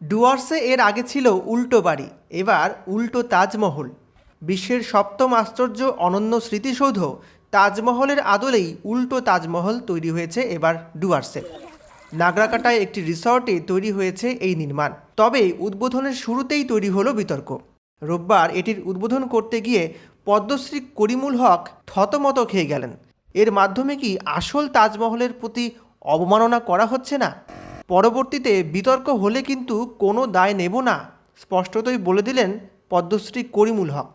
ডুয়ার্সে এর আগে ছিল উল্টো বাড়ি, এবার উল্টো তাজমহল। বিশ্বের সপ্তম আশ্চর্য অনন্য স্মৃতিসৌধ তাজমহলের আদলেই উল্টো তাজমহল তৈরি হয়েছে এবার ডুয়ার্সে। নাগরাকাটায় একটি রিসর্টে তৈরি হয়েছে এই নির্মাণ। তবে উদ্বোধনের শুরুতেই তৈরি হলো বিতর্ক। রোববার এটির উদ্বোধন করতে গিয়ে পদ্মশ্রী করিমুল হক থতমত খেয়ে গেলেন। এর মাধ্যমে কি আসল তাজমহলের প্রতি অবমাননা করা হচ্ছে না? পরবর্তীতে বিতর্ক হলে কিন্তু কোনো দায় নেব না স্পষ্টতই বলে দিলেন পদ্মশ্রী করিমুল হক।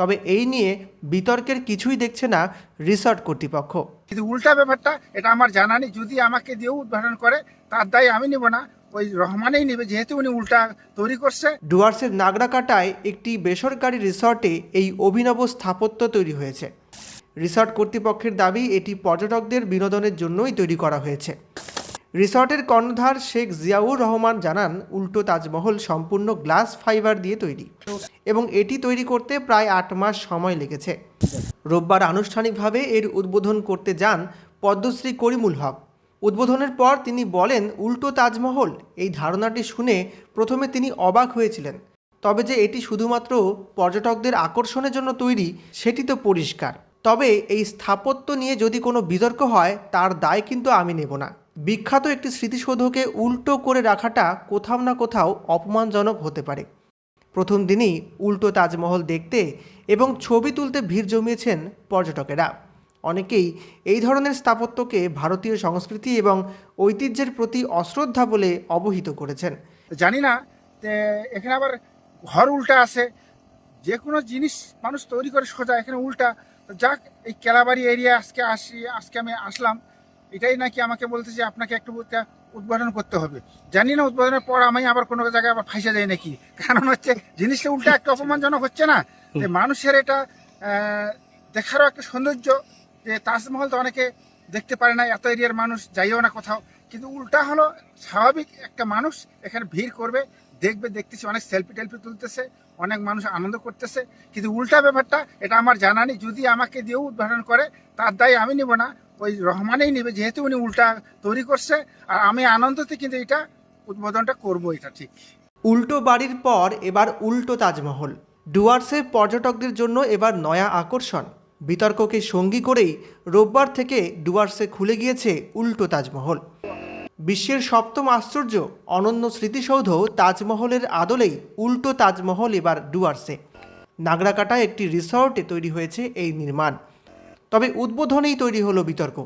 তবে এই নিয়ে বিতর্কের কিছুই দেখছে না রিসর্ট কর্তৃপক্ষ। কিন্তু উল্টা ব্যাপারটা এটা আমার জানা নেই যদি আমাকে দিয়েও উদ্বোধন করে তার দায় আমি নেব না ওই রহমানেই নেবে যেহেতু উনি উল্টা তৈরি করছে। ডুয়ার্সের নাগরাকাটায় একটি বেসরকারি রিসর্টে এই অভিনব স্থাপত্য তৈরি হয়েছে। রিসর্ট কর্তৃপক্ষের দাবি এটি পর্যটকদের বিনোদনের জন্যই তৈরি করা হয়েছে। রিসর্টের কর্ণধার শেখ জিয়াউর রহমান জানান, উল্টো তাজমহল সম্পূর্ণ গ্লাস ফাইবার দিয়ে তৈরি এবং এটি তৈরি করতে প্রায় আট মাস সময় লেগেছে। রোববার আনুষ্ঠানিকভাবে এর উদ্বোধন করতে যান পদ্মশ্রী করিমুল হক। উদ্বোধনের পর তিনি বলেন, উল্টো তাজমহল? এই ধারণাটি শুনে প্রথমে তিনি অবাক হয়েছিলেন। তবে যে এটি শুধুমাত্র পর্যটকদের আকর্ষণের জন্য তৈরি, সেটি তো পরিষ্কার। তবে এই স্থাপত্য নিয়ে যদি কোনো বিতর্ক হয়, তার দায় কিন্তু আমি নেব না। বিখ্যাত একটি স্মৃতিসৌধকে উল্টো করে রাখাটা কোথাও না কোথাও অপমানজনক হতে পারে। প্রথম দিনই উল্টো তাজমহল দেখতে এবং ছবি তুলতে ভিড় জমিয়েছেন পর্যটকেরা। অনেকেই এই ধরনের স্থাপত্যকে ভারতীয় সংস্কৃতি এবং ঐতিহ্যের প্রতি অশ্রদ্ধা বলে অবহিত করেছেন। জানি না এখানে আবার ঘর উল্টা আছে। যে কোনো জিনিস মানুষ তৈরি করে সোজা এখানে উল্টা। যাক, এই কেলাবাড়ি এরিয়া আজকে আসি, আজকে আমি আসলাম। এটাই নাকি আমাকে বলতে যে আপনাকে একটু উদ্বোধন করতে হবে। জানি না উদ্বোধনের পর আমি আবার কোনো জায়গায় আবার ফাইসে যাই নাকি। কারণ হচ্ছে জিনিসটা উল্টা একটা অপমানজনক হচ্ছে না। যে মানুষের এটা দেখারও একটা সৌন্দর্য, যে তাজমহল তো অনেকে দেখতে পারে না, এত এরিয়ার মানুষ যাইও না কোথাও। কিন্তু উল্টা হলো, স্বাভাবিক একটা মানুষ এখানে ভিড় করবে, দেখবে, দেখতেছি, অনেক সেলফি টেলফি তুলতেছে, অনেক মানুষ আনন্দ করতেছে। কিন্তু উল্টা ব্যাপারটা, এটা আমার জানা নেই। যদি আমাকে দিয়েও উদ্বোধন করে, তার দায় আমি নিব না। ওই রহমানেই নেবে, যেহেতু উনি উল্টা তৈরি করছে, আর আমি আনন্দতে কিন্তু এটা উদ্বোধনটা করব, এটা ঠিক। উল্টো বাড়ির পর এবার উল্টো তাজমহল। ডুয়ার্সে পর্যটকদের জন্য এবার নয়া আকর্ষণ। বিতর্ককে সঙ্গী করেই রোববার থেকে ডুয়ার্সে খুলে গিয়েছে উল্টো তাজমহল। বিশ্বের সপ্তম আশ্চর্য অনন্য স্মৃতিসৌধ তাজমহলের আদলেই উল্টো তাজমহল এবার ডুয়ার্সে। নাগরাকাটায় একটি রিসর্টে তৈরি হয়েছে এই নির্মাণ। তবে উদ্বোধনেই তৈরি হলো বিতর্ক।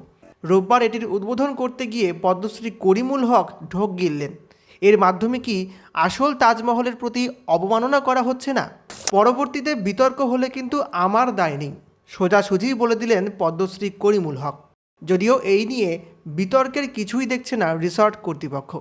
রোববার এটির উদ্বোধন করতে গিয়ে পদ্মশ্রী করিমুল হক ঢোক গিললেন। এর মাধ্যমে কি আসল তাজমহলের প্রতি অবমাননা করা হচ্ছে না? পরবর্তীতে বিতর্ক হলে কিন্তু আমার দায় নেই সোজাসুজিই বলে দিলেন পদ্মশ্রী করিমুল হক। যদিও এই নিয়ে বিতর্কের কিছুই দেখছে না রিসর্ট কর্তৃপক্ষ।